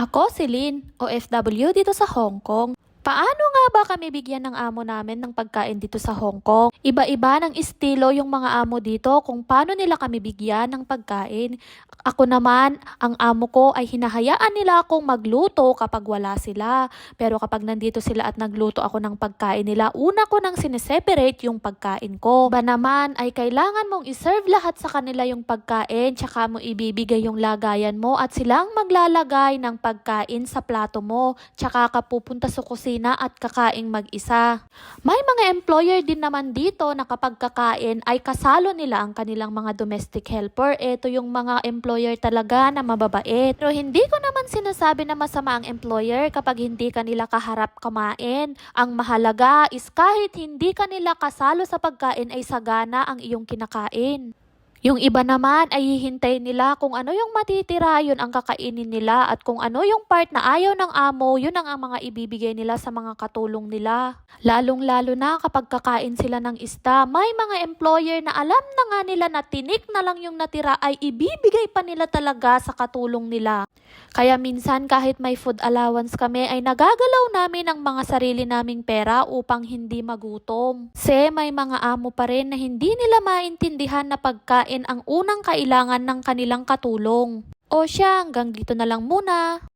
Ako si Lynn, OFW dito sa Hong Kong. Paano nga ba kami bigyan ng amo namin ng pagkain dito sa Hong Kong? Iba-iba ng estilo yung mga amo dito kung paano nila kami bigyan ng pagkain. Ako naman, ang amo ko ay hinahayaan nila akong magluto kapag wala sila. Pero kapag nandito sila at nagluto ako ng pagkain nila, una ko nang sineseparate yung pagkain ko. Ba naman ay kailangan mong iserve lahat sa kanila yung pagkain, tsaka mo ibibigay yung lagayan mo at silang maglalagay ng pagkain sa plato mo, tsaka ka pupunta sa kusina at kakaing mag-isa. May mga employer din naman dito na kapag kakain ay kasalo nila ang kanilang mga domestic helper. Ito yung mga employer talaga na mababait. Pero hindi ko naman sinasabi na masama ang employer kapag hindi kanila kaharap kumain. Ang mahalaga is kahit hindi kanila kasalo sa pagkain ay sagana ang iyong kinakain. Yung iba naman ay hihintay nila kung ano yung matitira, yun ang kakainin nila at kung ano yung part na ayaw ng amo, yun ang, ang mga ibibigay nila sa mga katulong nila. Lalong-lalo na kapag kakain sila ng ista, may mga employer na alam na nga nila na tinik na lang yung natira ay ibibigay pa nila talaga sa katulong nila. Kaya minsan kahit may food allowance kami ay nagagalaw namin ang mga sarili naming pera upang hindi magutom. Se may mga amo pa rin na hindi nila maintindihan na pagkain ang unang kailangan ng kanilang katulong. O siya, hanggang dito na lang muna.